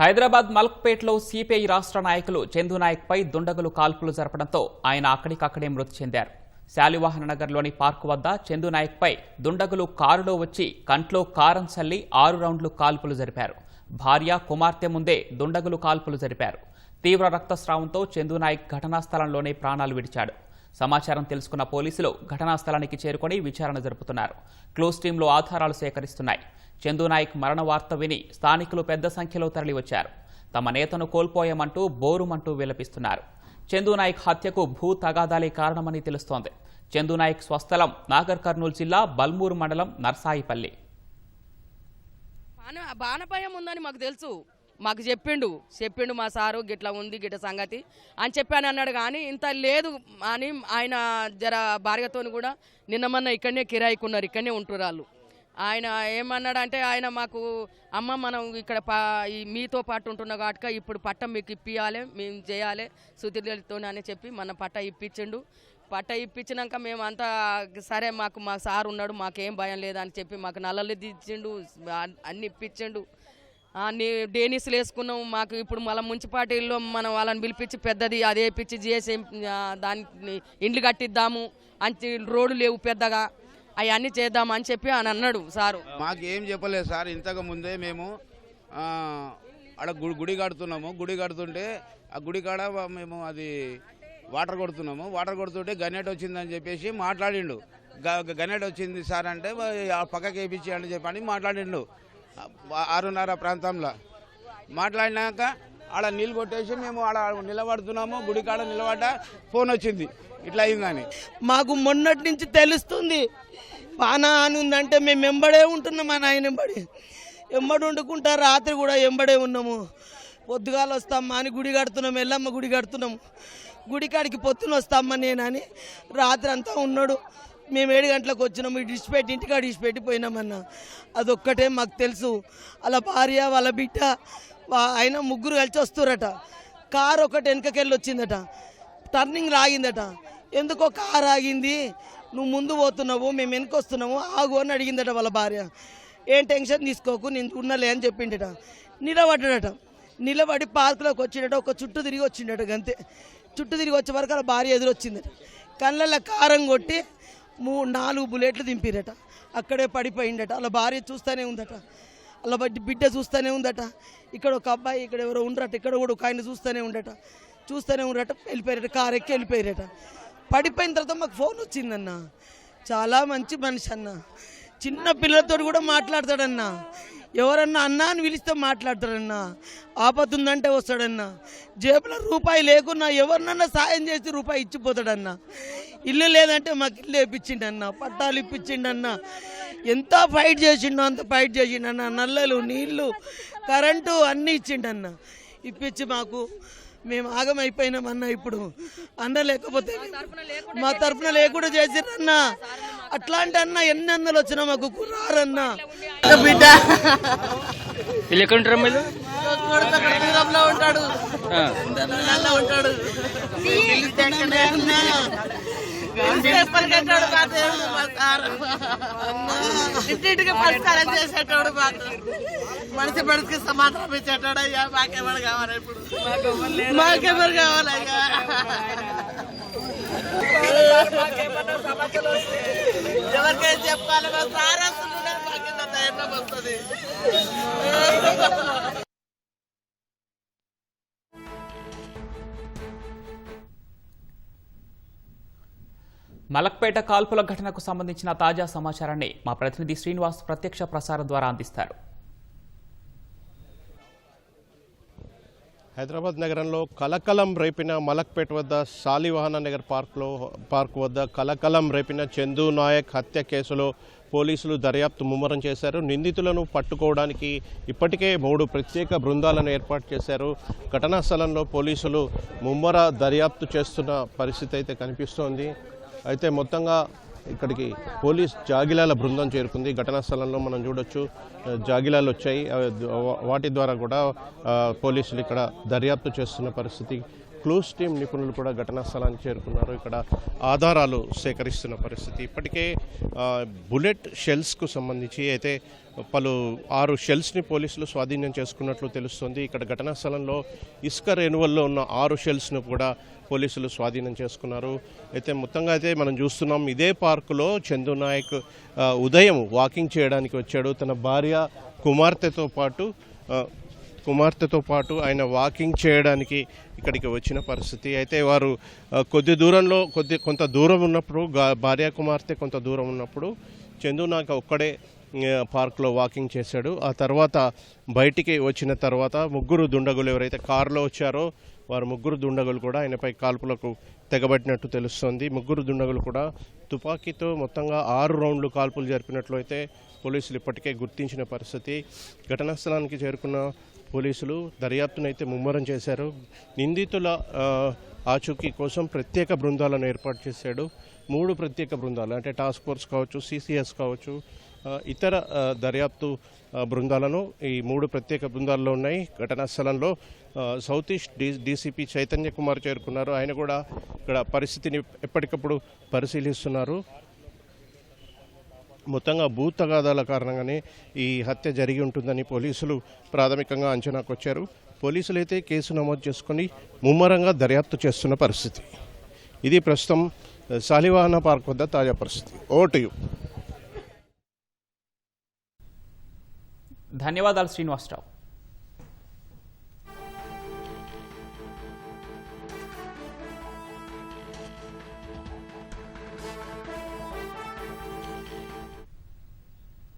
Hyderabad మల్క్పేట్లో CPI రాష్ట్ర నాయకులు చందు నాయక్పై దుండగులు కాల్పులు జరపడంతో ఆయన అక్కడికక్కడే మృతి చెందారు. శాలివాహన నగర్లోని పార్కు వద్ద చందు నాయక్పై దుండగులు కారులో వచ్చి కంట్లో కారం చల్లి ఆరు రౌండ్లు కాల్పులు జరిపారు. భార్య కుమార్తె ముందే దుండగులు కాల్పులు జరిపారు. తీవ్ర రక్తస్రావంతో చందు నాయక్ ఘటనా స్థలంలోనే ప్రాణాలు విడిచాడు. సమాచారం తెలుసుకున్న పోలీసులు ఘటనా స్థలానికి చేరుకొని విచారణ జరుపుతున్నారు. క్లోజ్ టీంలో ఆధారాలు సేకరిస్తున్నాయి. చందునాయక్ మరణ వార్త విని స్థానికులు పెద్ద సంఖ్యలో తరలివచ్చారు. తమ నేతను కోల్పోయామంటూ బోరుమంటూ విలపిస్తున్నారు. చందునాయక్ హత్యకు భూ తగాదాలే కారణమని తెలుస్తోంది. చందునాయక్ స్వస్థలం నాగర్ కర్నూలు జిల్లా బల్మూరు మండలం నర్సాయిపల్లి. బాణ బాణపాయం ఉందని మాకు తెలుసు. మాకు చెప్పిండు చెప్పిండు మా సారు గిట్లా ఉంది గిట్ల సంగతి అని చెప్పాను అన్నాడు కానీ ఇంత లేదు అని ఆయన జర భార్యతో కూడా నిన్న మొన్న ఇక్కడనే కిరాయికున్నారు ఇక్కడనే ఉంటురాళ్ళు ఆయన ఏమన్నాడు అంటే ఆయన మాకు అమ్మ మనం ఇక్కడ పా ఈ మీతో పాటు ఉంటున్న కాబట్టి ఇప్పుడు పట్ట మీకు ఇప్పియాలి మేము చేయాలి సుతితో అని చెప్పి మన పట్ట ఇప్పించిండు. పట్ట ఇప్పించినాక మేము అంతా సరే మాకు మా సార్ ఉన్నాడు మాకేం భయం లేదని చెప్పి మాకు నల్లలు ఇచ్చిండు అన్ని ఇప్పించిండు. డేనిస్లు వేసుకున్నాం మాకు ఇప్పుడు మళ్ళీ మున్సిపాలిటీలో మనం వాళ్ళని పిలిపించి పెద్దది అదే పిచ్చి చేసి దాన్ని ఇండ్లు కట్టిద్దాము అంచి రోడ్డు లేవు పెద్దగా అవన్నీ చేద్దాం అని చెప్పి అని అన్నాడు సారు. మాకు ఏం చెప్పలేదు సార్ ఇంతకు ముందే మేము ఆడ గుడి గుడి కడుతున్నాము గుడి కడుతుంటే ఆ గుడి కాడ మేము అది వాటర్ కొడుతున్నాము వాటర్ కొడుతుంటే గన్నెట్ వచ్చిందని చెప్పేసి మాట్లాడిండు. గ- గన్నెట్ వచ్చింది సార్ అంటే ఆ పక్కకి వేయించి అని చెప్పని మాట్లాడిండు. ఆరున్నర ప్రాంతంలో. మాట్లాడినాక ఆడ నీళ్ళు కొట్టేసి మేము ఆడ నిలబడుతున్నాము గుడికాడ నిలబడ్డ ఫోన్ వచ్చింది. ఇట్లా అయిందని. మాకు మొన్నటి నుంచి తెలుస్తుంది వాన అని ఉందంటే మేము ఎంబడే ఉంటున్నాం మా నాయన ఎంబడి. ఎంబడి వండుకుంటా రాత్రి కూడా ఎంబడే ఉన్నాము. పొద్దుగాలు వస్తామా అని గుడి కడుతున్నాం ఎల్లమ్మ గుడి కడుతున్నాము గుడి కాడికి పొద్దున వస్తామ్మా నేనని రాత్రి అంతా ఉన్నాడు. మేము ఏడు గంటలకు వచ్చినాము ఇడిచి పెట్టి ఇంటికాడ ఇడిచి పెట్టిపోయినామన్న అదొక్కటే మాకు తెలుసు. వాళ్ళ భార్య వాళ్ళ బిడ్డ ఆయన ముగ్గురు కలిసి వస్తురట. కారు ఒకటి వెనకకెళ్ళి వచ్చిందట. టర్నింగ్ ఆగిందట ఎందుకో కారు ఆగింది. నువ్వు ముందు పోతున్నావు మేము వెనక వస్తున్నాము ఆగు అని అడిగిందట వాళ్ళ భార్య. ఏం టెన్షన్ తీసుకోకు నేను ఉన్నలే అని చెప్పిండట. నిలబడ్డాడట. నిలబడి పార్కులోకి వచ్చిండట ఒక చుట్టూ తిరిగి వచ్చిండట గంతే. చుట్టూ తిరిగి వచ్చే వరకు వాళ్ళ భార్య ఎదురొచ్చిందట. కళ్ళల్లో కారం కొట్టి మూ నాలుగు బుల్లెట్లు దింపిరట. అక్కడే పడిపోయిండట. వాళ్ళ భార్య చూస్తూనే ఉందట. వాళ్ళ బట్టి బిడ్డ చూస్తూనే ఉందట. ఇక్కడ ఒక అబ్బాయి ఇక్కడ ఎవరో ఉండరట. ఇక్కడ కూడా ఒక ఆయన చూస్తూనే ఉండట. చూస్తూనే ఉండట వెళ్ళిపోయారట కారు ఎక్కి వెళ్ళిపోయారట. పడిపోయిన తర్వాత మాకు ఫోన్ వచ్చిందన్న. చాలా మంచి మనిషి అన్న. చిన్న పిల్లలతో కూడా మాట్లాడతాడన్నా. ఎవరన్నా అన్నా అని పిలిస్తే మాట్లాడతాడన్నా ఆపద ఉందంటే వస్తాడన్నా. జేబులో రూపాయి లేకున్నా ఎవరినన్నా సాయం చేసి రూపాయి ఇచ్చిపోతాడన్నా. ఇల్లు లేదంటే మాకు ఇల్లు వేయించిండన్న పట్టాలు ఇప్పించిండన్న. ఎంత ఫైట్ చేసిండో అంత ఫైట్ చేసిండన్న. నల్లలు నీళ్ళు కరెంటు అన్నీ ఇచ్చిండన్న. ఇప్పించి మాకు మేము ఆగమైపోయినామన్న ఇప్పుడు. అన్న లేకపోతే మా తరఫున లేకుండా చేసిరన్న అట్లాంటి అన్న ఎన్ని అన్నలు వచ్చినా మాకు కుర్రారన్న. బిడ్డ. వీళ్ళు ఎక్కడ ఉంటారు దూరంలో ఉంటాడు. ఇంటింటికి పరిష్కారం చేసేటోడు మాకు. మనిషి మనిషికి సమాధానం ఇచ్చేటోడు అయ్యా మాకెవరు కావాలి ఇప్పుడు? మాకెవరు కావాలయ్యా ఎవరికైనా చెప్పాలి? మా సార్ వస్తున్నాడు ఎట్లా వస్తుంది. మలక్పేట కాల్పుల ఘటనకు సంబంధించిన తాజా సమాచారాన్ని మా ప్రతినిధి శ్రీనివాస్ ప్రత్యక్ష ప్రసారం ద్వారా అందిస్తారు. హైదరాబాద్ నగరంలో కలకలం రేపిన మలక్పేట వద్ద శాలివాహన నగర్ పార్క్లో పార్క్ వద్ద కలకలం రేపిన చందు నాయక్ హత్య కేసులో పోలీసులు దర్యాప్తు ముమ్మరం చేశారు. నిందితులను పట్టుకోవడానికి ఇప్పటికే మూడు ప్రత్యేక బృందాలను ఏర్పాటు చేశారు. ఘటనా స్థలంలో పోలీసులు ముమ్మర దర్యాప్తు చేస్తున్న పరిస్థితి అయితే కనిపిస్తోంది. అయితే మొత్తంగా ఇక్కడికి పోలీస్ జాగిలాల బృందం చేరుకుంది. ఘటనా స్థలంలో మనం చూడొచ్చు జాగిలాలు వచ్చాయి. వాటి ద్వారా కూడా పోలీసులు ఇక్కడ దర్యాప్తు చేస్తున్న పరిస్థితి. క్లూస్ టీం నిపుణులు కూడా ఘటనా స్థలానికి చేరుకున్నారు. ఇక్కడ ఆధారాలు సేకరిస్తున్న పరిస్థితి. ఇప్పటికే బుల్లెట్ షెల్స్కు సంబంధించి అయితే పలు ఆరు షెల్స్ని పోలీసులు స్వాధీనం చేసుకున్నట్లు తెలుస్తుంది. ఇక్కడ ఘటనా స్థలంలో ఇసుక రేణువల్లో ఉన్న ఆరు షెల్స్ను కూడా పోలీసులు స్వాధీనం చేసుకున్నారు. అయితే మొత్తంగా అయితే మనం చూస్తున్నాం ఇదే పార్కులో చందు నాయక్ ఉదయం వాకింగ్ చేయడానికి వచ్చాడు. తన భార్య కుమార్తెతో పాటు కుమార్తెతో పాటు ఆయన వాకింగ్ చేయడానికి ఇక్కడికి వచ్చిన పరిస్థితి. అయితే వారు కొద్ది దూరంలో కొద్ది కొంత దూరం ఉన్నప్పుడు భార్య కుమార్తె కొంత దూరం ఉన్నప్పుడు చందు నాకు ఒక్కడే పార్క్లో వాకింగ్ చేశాడు. ఆ తర్వాత బయటికి వచ్చిన తర్వాత ముగ్గురు దుండగులు ఎవరైతే కారులో వచ్చారో వారు ముగ్గురు దుండగులు కూడా ఆయనపై కాల్పులకు తెగబట్టినట్టు తెలుస్తోంది. ముగ్గురు దుండగులు కూడా తుపాకీతో మొత్తంగా ఆరు రౌండ్లు కాల్పులు జరిపినట్లు అయితే పోలీసులు ఇప్పటికే గుర్తించిన పరిస్థితి. ఘటనా స్థలానికి చేరుకున్న పోలీసులు దర్యాప్తునైతే ముమ్మరం చేశారు. నిందితుల ఆచూకీ కోసం ప్రత్యేక బృందాలను ఏర్పాటు చేశాడు. మూడు ప్రత్యేక బృందాలు అంటే టాస్క్ ఫోర్స్ కావచ్చు సిసిఎస్ కావచ్చు ఇతర దర్యాప్తు బృందాలను ఈ మూడు ప్రత్యేక బృందాల్లో ఉన్నాయి. ఘటనా స్థలంలో south east D DCP Chaitanya Kumar చేరుకున్నారు. ఆయన కూడా ఇక్కడ పరిస్థితిని ఎప్పటికప్పుడు పరిశీలిస్తున్నారు. మొత్తంగా భూ తగాదాల కారణంగానే ఈ హత్య జరిగి ఉంటుందని పోలీసులు ప్రాథమికంగా అంచనాకు వచ్చారు పోలీసులు అయితే కేసు నమోదు చేసుకొని ముమ్మరంగా దర్యాప్తు చేస్తున్న పరిస్థితి. ఇది ప్రస్తుతం శాలివాహన పార్క్ వద్ద తాజా పరిస్థితి. ఓటు ధన్యవాదాలు శ్రీనివాసరావు.